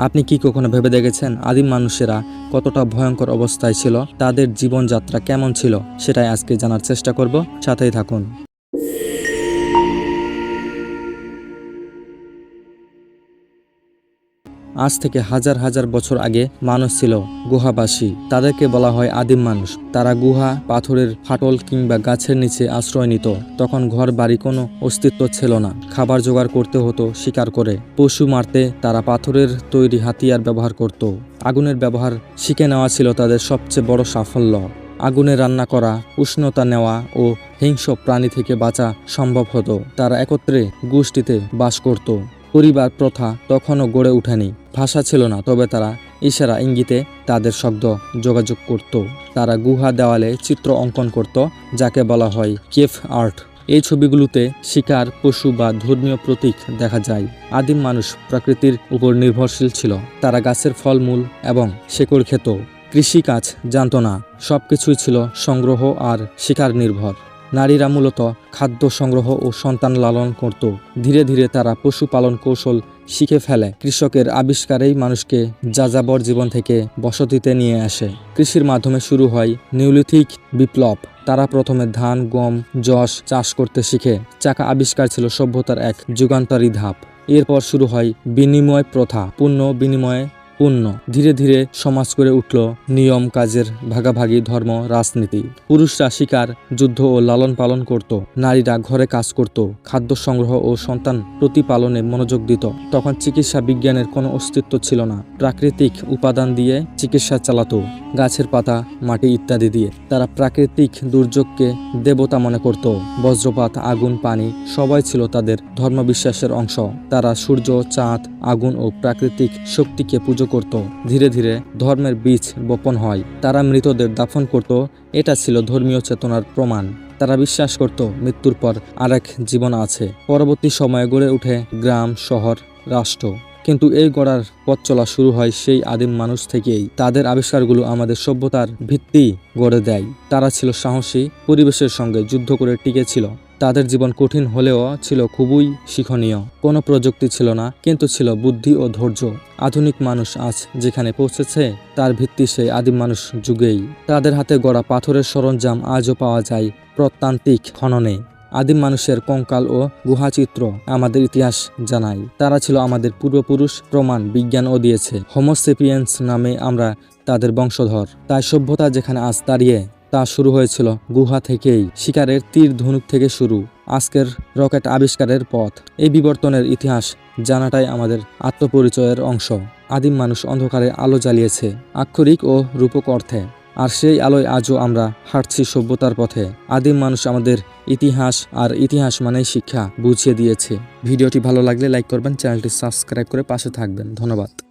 আপনি কি কখনো ভেবে দেখেছেন আদিম মানুষেরা কতটা ভয়ঙ্কর অবস্থায় ছিল? তাদের জীবনযাত্রা কেমন ছিল? সেটাই আজকে জানার চেষ্টা করব। সাথেই থাকুন। আজ থেকে হাজার হাজার বছর আগে মানুষ ছিল গুহাবাসী। তাদেরকে বলা হয় আদিম মানুষ। তারা গুহা, পাথরের ফাটল কিংবা গাছের নিচে আশ্রয় নিত। তখন ঘর বাড়ি কোনো অস্তিত্ব ছিল না। খাবার জোগাড় করতে হতো, শিকার করে। পশু মারতে তারা পাথরের তৈরি হাতিয়ার ব্যবহার করত। আগুনের ব্যবহার শিখে নেওয়া ছিল তাদের সবচেয়ে বড় সাফল্য। আগুনে রান্না করা, উষ্ণতা নেওয়া ও হিংস্র প্রাণী থেকে বাঁচা সম্ভব হতো। তারা একত্রে গোষ্ঠীতে বাস করত। পরিবার প্রথা তখনও গড়ে ওঠেনি। ভাষা ছিল না, তবে তারা ইশারা ইঙ্গিতে তাদের শব্দ যোগাযোগ করত। তারা গুহা দেওয়ালে চিত্র অঙ্কন করত, যাকে বলা হয় কেফ আর্ট। এই ছবিগুলোতে শিকার, পশু বা ধর্মীয় প্রতীক দেখা যায়। আদিম মানুষ প্রকৃতির উপর নির্ভরশীল ছিল। তারা গাছের ফলমূল এবং শেকড় খেত। কৃষিকাজ জানত না। সব কিছুই ছিল সংগ্রহ আর শিকার নির্ভর। নারীরা মূলত খাদ্য সংগ্রহ ও সন্তান লালন করত। ধীরে ধীরে তারা পশুপালন কৌশল শিখে ফেলে। কৃষকের আবিষ্কারেই মানুষকে যাযাবর জীবন থেকে বসতিতে নিয়ে আসে। কৃষির মাধ্যমে শুরু হয় নিউলিথিক বিপ্লব। তারা প্রথমে ধান, গম, যশ চাষ করতে শিখে। চাকা আবিষ্কার ছিল সভ্যতার এক যুগান্তরী ধাপ। এরপর শুরু হয় বিনিময় প্রথা। পূর্ণ বিনিময়ে পূর্ণ ধীরে ধীরে সমাজ করে উঠল নিয়ম কাজের ভাগাভাগি, ধর্ম, রাজনীতি। পুরুষরা শিকার, যুদ্ধ ও লালন পালন করত। নারীরা ঘরে কাজ করত। খাদ্য সংগ্রহ ও সন্তান প্রতিপালনে মনোযোগ দিত। তখন চিকিৎসা বিজ্ঞানের কোনো অস্তিত্ব ছিল না। প্রাকৃতিক উপাদান দিয়ে চিকিৎসা চালাতো। গাছের পাতা, মাটি ইত্যাদি দিয়ে তারা প্রাকৃতিক দুর্যোগকে দেবতা মনে করত। বজ্রপাত, আগুন, পানি সবাই ছিল তাদের ধর্মবিশ্বাসের অংশ। তারা সূর্য, চাঁদ, আগুন ও প্রাকৃতিক শক্তিকে পুজো করত। ধীরে ধীরে ধর্মের বীজ বপন হয়। তারা মৃতদের দাফন করত। এটা ছিল ধর্মীয় চেতনার প্রমাণ। তারা বিশ্বাস করত, মৃত্যুর পর আরেক জীবন আছে। পরবর্তী সময়ে গড়ে ওঠে গ্রাম, শহর, রাষ্ট্র। কিন্তু এই গড়ার পথ চলা শুরু হয় সেই আদিম মানুষ থেকেই। তাদের আবিষ্কারগুলো আমাদের সভ্যতার ভিত্তি গড়ে দেয়। তারা ছিল সাহসী, পরিবেশের সঙ্গে যুদ্ধ করে টিকে ছিল। তাদের জীবন কঠিন হলেও ছিল খুবই শিক্ষণীয়। কোনো প্রযুক্তি ছিল না, কিন্তু ছিল বুদ্ধি ও ধৈর্য। আধুনিক মানুষ আজ যেখানে পৌঁছেছে, তার ভিত্তি সেই আদিম মানুষ যুগেই। তাদের হাতে গড়া পাথরের সরঞ্জাম আজও পাওয়া যায় প্রত্যান্তিক খননে। আদিম মানুষের কঙ্কাল ও গুহাচিত্র আমাদের ইতিহাস জানায়। তারা ছিল আমাদের পূর্বপুরুষ, প্রমাণ বিজ্ঞানও দিয়েছে। হোমোসেপিয়েন্স নামে আমরা তাদের বংশধর। তাই সভ্যতা যেখানে আজ দাঁড়িয়ে, তা শুরু হয়েছিল গুহা থেকেই। শিকারের তীর ধনুক থেকে শুরু। আজকের রকেট আবিষ্কারের পথ। এই বিবর্তনের ইতিহাস জানাটাই আমাদের আত্মপরিচয়ের অংশ। আদিম মানুষ অন্ধকারে আলো জ্বালিয়েছে, আক্ষরিক ও রূপক অর্থে। আর সেই আলোয় আজও আমরা হাঁটছি সভ্যতার পথে। আদিম মানুষ আমাদের ইতিহাস আর ইতিহাস মানেই শিক্ষা বুঝিয়ে দিয়েছে। ভিডিওটি ভালো লাগলে লাইক করবেন, চ্যানেলটি সাবস্ক্রাইব করে পাশে থাকবেন। ধন্যবাদ।